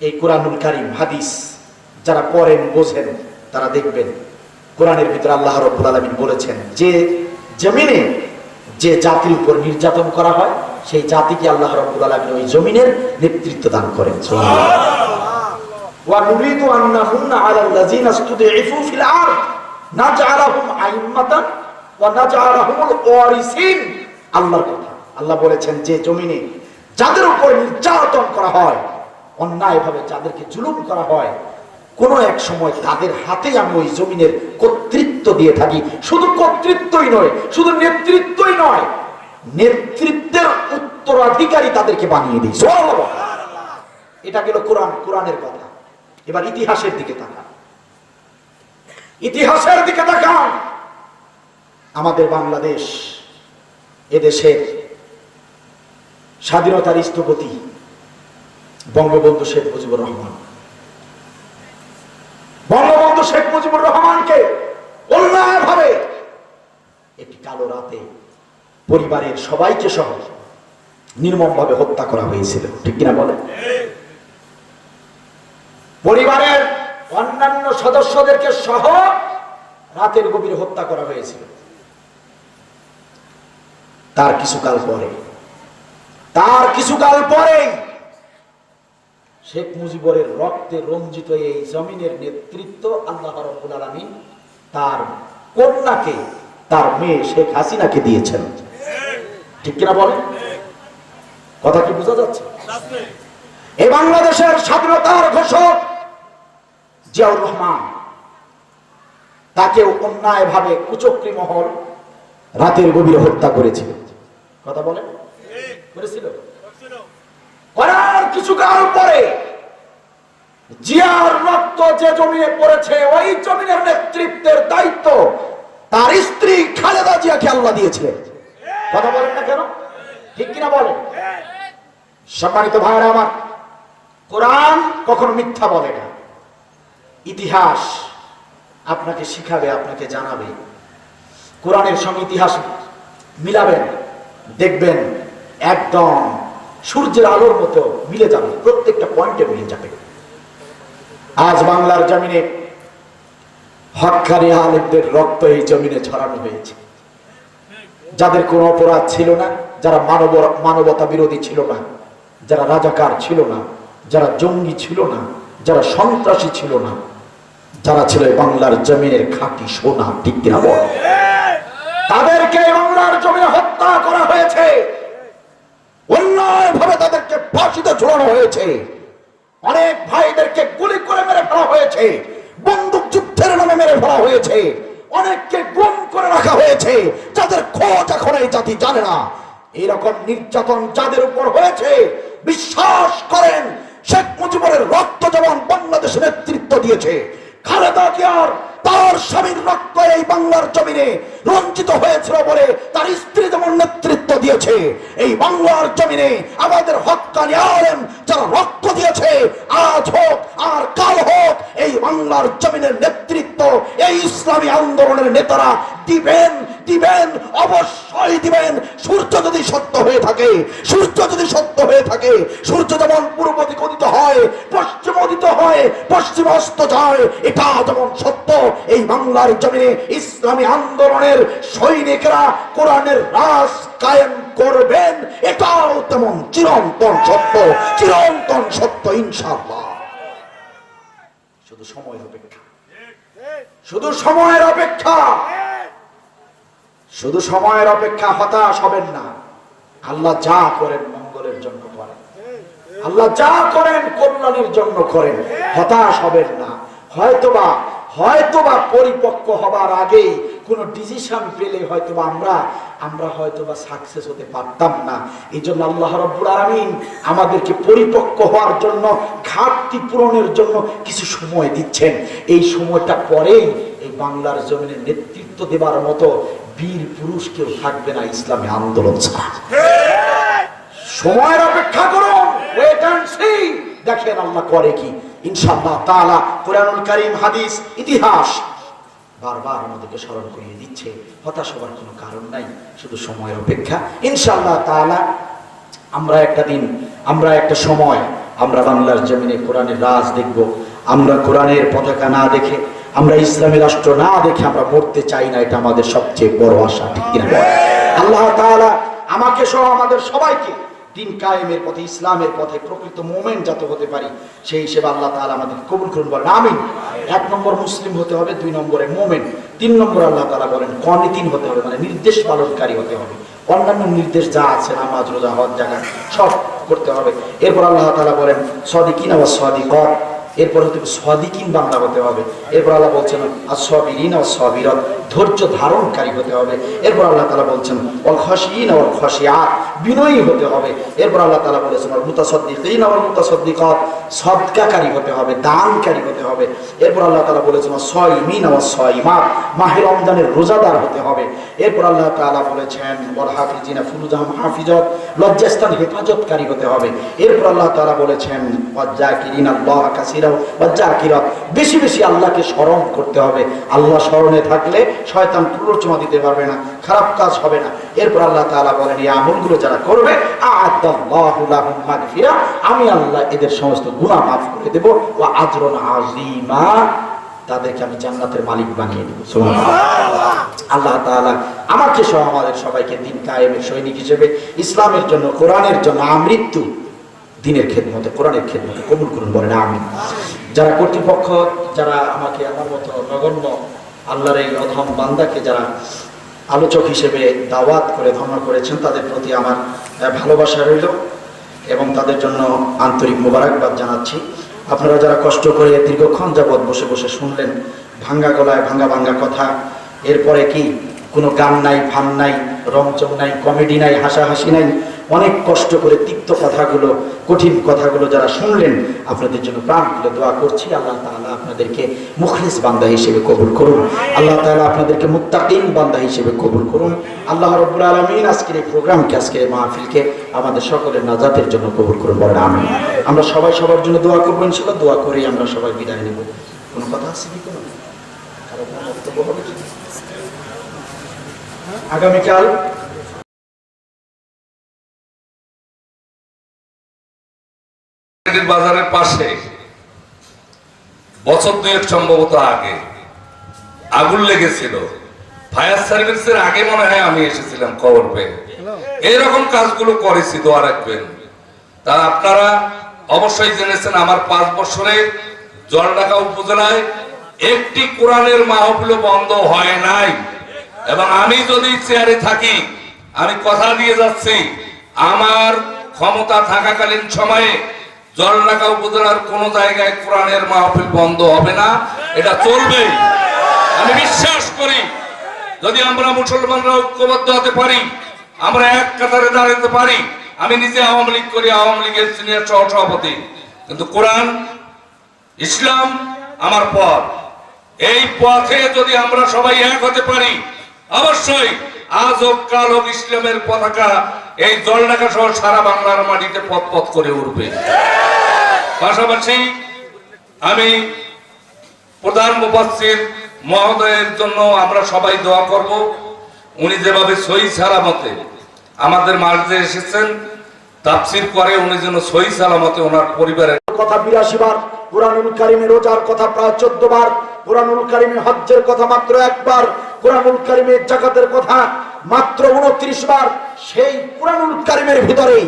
এই কোরআনুল কারিম হাদিস যারা পড়েন, বোঝেন, তারা দেখবেন কোরআনের ভিতরে আল্লাহ রব্বুল আলমিন বলেছেন যে জমিনে যে জাতির উপর নির্যাতন করা হয়, সেই জাতিকে আল্লাহ রব্বুল আলমিন ওই জমিনের নেতৃত্ব দান করেন। আল্লাহ বলেছেন যে জমিনে যাদের উপর নির্যাতন করা হয় অন্যায়ভাবে যাদেরকে জুলুম করা হয়, কোন এক সময় তাদের হাতে আমি ওই জমিনের কর্তৃত্ব দিয়ে থাকি। শুধু কর্তৃত্বই নয়, শুধু নেতৃত্বই নয়, নেতৃত্বের উত্তরাধিকারী তাদেরকে বানিয়ে দিই। এটা গেল কোরআন, কোরআনের কথা। এবার ইতিহাসের দিকে তাকান। ইতিহাসের দিকে তাকান। আমাদের বাংলাদেশ, এদেশের স্বাধীনতার স্থপতি বঙ্গবন্ধু শেখ মুজিবুর রহমান। বঙ্গবন্ধু শেখ মুজিবুর রহমানকে অন্যায়ভাবে একটি কালো রাতে পরিবারের সবাইকে সহ নির্মমভাবে হত্যা করা হয়েছিল। ঠিক কিনা বলেন? পরিবারের অন্যান্য সদস্যদেরকে সহ রাতের গভীরে হত্যা করা হয়েছিল। তার কিছুকাল পরে, তার কিছুকাল পরে শেখ মুজিবরের রক্তে রঞ্জিত এই জমিনের নেতৃত্ব আল্লাহ রব্বুল আলামিন তার কন্যাকে, তার মেয়ে শেখ হাসিনাকে দিয়েছেন। ঠিক কিনা বলেন? কথা কি বোঝা যাচ্ছে? এই বাংলাদেশের স্বাধীনতার ঘোষক জিয়াউর রহমান, তাকেও অন্যায় ভাবে কুচক্রি মহল রাতের গভীরে হত্যা করেছিল। কথা বলে করেছিল? কিছু কাল পরে জিয়ার রক্ত যে জমিনে পড়েছে, ওই জমিনের নেতৃত্বের দায়িত্ব তার স্ত্রী খালেদা জিয়াকে আল্লাহ দিয়েছিলেন কথা বলেন না কেন? ঠিক কিনা বলেন? সম্মানিত ভাইরা আমার, কোরআন কখনো মিথ্যা বলে না। ইতিহাস আপনাকে শিখাবে, আপনাকে জানাবে। কোরআনের সঙ্গে ইতিহাস মিলাবেন, দেখবেন, একদম সূর্যের আলোর মতো মিলে যাবে, প্রত্যেকটা পয়েন্টে মিলে যাবে। আজ বাংলার জমিনে হকানি আলেমদের রক্ত এই জমিনে ছড়ানো হয়েছে। যাদের কোনো অপরাধ ছিল না, যারা মানব মানবতা বিরোধী ছিল না, যারা রাজাকার ছিল না, যারা জঙ্গি ছিল না, যারা সন্ত্রাসী ছিল না, যারা ছিল বাংলার জমিনের খাঁটি সোনা টিকা তাদেরকে বাংলার জমিনে হত্যা করা হয়েছে। অন্যায়ভাবে তাদেরকে ফাঁসিতে ঝুলানো হয়েছে। অনেক ভাইদেরকে গুলি করে মেরে ফেলা হয়েছে। বন্দুক যুদ্ধের নামে মেরে ফেলা হয়েছে। অনেককে গুম করে রাখা হয়েছে। যাদের খোঁজ এখন এই জাতি জানে না। এরকম নির্যাতন যাদের উপর হয়েছে, বিশ্বাস করেন, শেখ মুজিবুরের রক্ত যেমন বাংলাদেশ নেতৃত্ব দিয়েছে, খালেদা জিয়ার তার স্বামীর রক্ত এই বাংলার জমিনে রঞ্জিত হয়েছিল বলে তার স্ত্রী যেমন নেতৃত্ব দিয়েছে, এই বাংলার জমিনে আমাদের হকানি আলেম যারা রক্ত দিয়েছে, আজ হোক আর কাল হোক, এই বাংলার জমিনের নেতৃত্ব, এই ইসলামী আন্দোলনের নেতারা দিবেন দিবেন, অবশ্যই দিবেন। সূর্য যদি সত্য হয়ে থাকে, সূর্য যদি সত্য হয়ে থাকে, সূর্য যেমন পূর্ব দিক হয় হয়, পশ্চিম অস্ত যায় এটা যেমন সত্য। এই বাংলার জমিনে ইসলামী আন্দোলনের সৈনিকরা কোরআনের রাস কায়েম করবেন। এটাও তেমন চিরন্তন সত্য চিরন্তন সত্য, ইনশাআল্লাহ। শুধু সময়ের অপেক্ষা। শুধু সময়ের অপেক্ষা। শুধু সময়ের অপেক্ষা হতাশ হবেন না। আল্লাহ যা করেন আল্লাহ যা করেন কল্যাণের জন্য করেন হতাশ হবেন না। হয়তোবা হয়তোবা পরিপক্ক হবার আগেই কোন ডিসিশন পেলে হয়তোবা আমরা আমরা হয়তোবা সাকসেস হতে পারতাম না। এই জন্য আল্লাহ রব্বুল আলামিন আমাদেরকে পরিপক্ক হওয়ার জন্য ঘাটতি পূরণের জন্য কিছু সময় দিচ্ছেন। এই সময়টা পরেই এই বাংলার জমিনে নেতৃত্ব দেবার মতো বীর পুরুষ কেউ থাকবে না ইসলামী আন্দোলন ছাড়া। সময়ের অপেক্ষা করুন। এন্ড দেখেন আল্লাহ করে কি? কোরআনুল হাদিস, ইতিহাস বারবার আমাদেরকে স্মরণ করিয়ে দিচ্ছে। হতাশ হওয়ার কোনো কারণ নাই, শুধু সময়ের অপেক্ষা। আমরা একটা দিন, আমরা একটা সময়, আমরা বাংলার জমিনে কোরআনের রাজ দেখব। আমরা কোরআনের পতাকা না দেখে, আমরা ইসলামী রাষ্ট্র না দেখে আমরা মরতে চাই না, এটা আমাদের সবচেয়ে বড় আশা, ঠিক আল্লাহ তাআলা আমাকে সহ আমাদের সবাইকে দিন কায়েমের পথে, ইসলামের পথে প্রকৃত মোমেন্ট যাতে হতে পারি, সেই হিসেবে আল্লাহ তালা আমাদের কবুল করুন, বলেন আমিন। এক নম্বর মুসলিম হতে হবে, দুই নম্বরে মোমেন্ট তিন নম্বর আল্লাহ তালা বলেন কনিতিন হতে হবে মানে নির্দেশ পালনকারী হতে হবে। অন্যান্য নির্দেশ যা আছে, নামাজ, রোজা, হজ জাকাত সব করতে হবে। এরপর আল্লাহ তালা বলেন সদি কিনা বা সদি সদিকর এরপর হবে সদিকিন বান্দা হতে হবে। এরপর আল্লাহ বলছেন আর সবিরিন আর সবিরত ধৈর্য ধারণকারী হতে হবে। এরপর আল্লাহ তাআলা বলছেন অল খসিন অল খসিয়াত বিনয়ী হতে হবে। এরপর আল্লাহ তাআলা বলেছেন অল মুতাসদ্দিকিন অল মুতাসদ্দিকাত সদকাকারী হতে হবে, দানকারী হতে হবে। এরপর আল্লাহ তাআলা বলেছেন সয়মিন ও সয়মাত মাহে রমজানের রোজাদার হতে হবে। এরপর আল্লাহ তাআলা বলেছেন ওয়াল হাফিজিনা ফুরুজাহাম হাফিজত লজ্জাস্থান হেফাজতকারী হতে হবে। এরপর আল্লাহ তালা বলেছেন ওয়াজ্জাকিরিন আল্লাহ কাসিরা ওয়াজ্জাকিরাত বেশি বেশি আল্লাহকে স্মরণ করতে হবে। আল্লাহ স্মরণে থাকলে শয়তান প্ররোচনা দিতে পারবে না, খারাপ কাজ হবে না। এরপর আল্লাহ তাআলা বলেন, এই আমলগুলো যারা করবে আমি আল্লাহ এদের সমস্ত গুনাহ মাফ করে দেব, ওয়া আজরুন আযীমা, তাদেরকে আমি জান্নাতের মালিক বানিয়ে দেব। আল্লাহ তাআলা আমাকে সহ আমাদের সবাইকে দিন কায়েমের সৈনিক হিসেবে, ইসলামের জন্য, কোরআনের জন্য আমৃত্যু দিনের খেদমতে, কোরআনের খেদমতে কবুল করুন বলেন আমি যারা কর্তৃপক্ষ, যারা আমাকে আমার মতো নগণ্য, আল্লাহর এই অধম বান্দাকে যারা আলোচক হিসেবে দাওয়াত করে ধর্ম করেছেন, তাদের প্রতি আমার ভালোবাসা রইল এবং তাদের জন্য আন্তরিক মোবারকবাদ জানাচ্ছি। আপনারা যারা কষ্ট করে দীর্ঘক্ষণ যাবৎ বসে বসে শুনলেন, ভাঙ্গা গলায় ভাঙ্গা ভাঙ্গা কথা, এরপরে কি কোনো গান নাই ফান নাই রংচং নাই, কমেডি নাই, হাসাহাসি নাই। অনেক কষ্ট করে তিক্ত কথাগুলো, কঠিন কথাগুলো যারা শুনলেন, আপনাদের জন্য প্রাণ খুলে দোয়া করছি। আল্লাহ তাআলা আপনাদেরকে মুখলিস বান্দা হিসেবে কবুল করুন। আল্লাহ তাআলা আপনাদেরকে মুত্তাকিন বান্দা হিসেবে কবুল করুন। আল্লাহ রব্বুল আলামিন আজকের এই প্রোগ্রামকে, আজকের এই মাহফিলকে আমাদের সকলের নাজাতের জন্য কবুল করুন বলেন, আমিন। আমরা সবাই সবার জন্য দোয়া করব ইনশাআল্লাহ। দোয়া করেই আমরা সবাই বিদায় নেব। কোনো কথা আছে কি কোনো? আগামীকাল বাজারের পাশে বছর দুয়েক সম্ভবত আগে আগুন লেগেছিল। ফায়ার সার্ভিসের আগে মনে হয় আমি এসেছিলাম খবর পেয়ে। এইরকম কাজগুলো করেছি, দোয়া রাখবেন। তা আপনারা অবশ্যই জেনেছেন আমার পাঁচ বছরে জলঢাকা উপজেলায় একটি কোরআনের মাহফিল বন্ধ হয় নাই। এবং আমি যদি চেয়ারে থাকি, আমি কথা দিয়ে যাচ্ছি, আমার ক্ষমতা থাকাকালীন সময়ে জলঢাকা উপজেলার কোন জায়গায় কোরআনের মাহফিল বন্ধ হবে না, এটা চলবে। আমি বিশ্বাস করি, যদি আমরা মুসলমানরা ঐক্যবদ্ধ হতে পারি, আমরা এক কাতারে দাঁড়াতে পারি, আমি নিজে আওয়ামী লীগ করি, আওয়ামী লীগের সিনিয়র সহ সভাপতি কিন্তু কোরআন, ইসলাম আমার পথ। এই পথে যদি আমরা সবাই এক হতে পারি অবশ্যই আজ হোক কাল হোক ইসলামের পতাকা এই জলঢাকা সহ সারা বাংলার মাটিতে পথ পথ করে উঠবে। পাশাপাশি আমি প্রধান মুফাসসির মহোদয়ের জন্য আমরা সবাই দোয়া করব। উনি যেভাবে সহি সালামতে আমাদের মাঝে এসেছেন, তাফসির করে উনি যেন সহি সালামতে ওনার পরিবারের কথা বিরাশি বার, কোরআনুল কারিমে রোজার কথা প্রায় চোদ্দ বার কোরআনুল কারিমে হজ্জের কথা মাত্র একবার, কোরআনুল কারিমে জাকাতের কথা মাত্র উনত্রিশ বার, সেই কোরআনুল কারিমের ভিতরে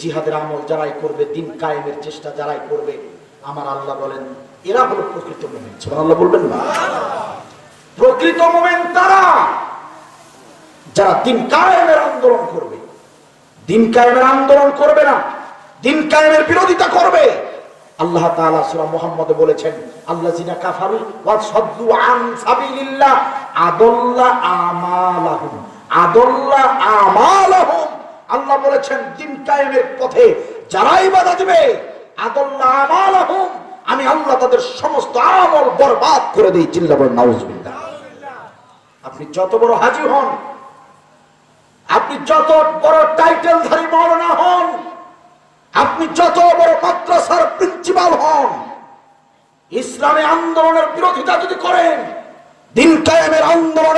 জিহাদের আমল যারাই করবে, দিন কায়েমের চেষ্টা যারাই করবে, আমার আল্লাহ বলেন এরা হলো প্রকৃত আল্লাহ বলবেন না। প্রকৃত মোমেন্ট তারা। যারা দিন কায়েমের আন্দোলন করবে। দিন কায়েমের আন্দোলন করবে না। দিন কায়েমের বিরোধিতা করবে। আল্লাহ তাআলা সূরা মুহাম্মদে বলেছেন, আল্লাযিনা কাফারু ওয়া সাদ্দু আন সাবিলিল্লাহ আদাল্লা আমালাহুম। আদাল্লা আমালাহুম। আল্লাহ বলেছেন, দিন কায়েমের পথে যারাই বাধা দিবে আদাল্লা আমালাহুম। আমি আল্লাহ তাদের সমস্ত আমল বরবাদ করে দেই, চিল্লা বলেন আপনি যত বড় হাজি হন, আপনি যত বড় টাইটেলধারী মৌলানা হন, আপনি যত বড় মাদ্রাসার প্রিন্সিপাল হন, ইসলামী আন্দোলনের বিরোধিতা যদি করেন দিন কায়েমের আন্দোলন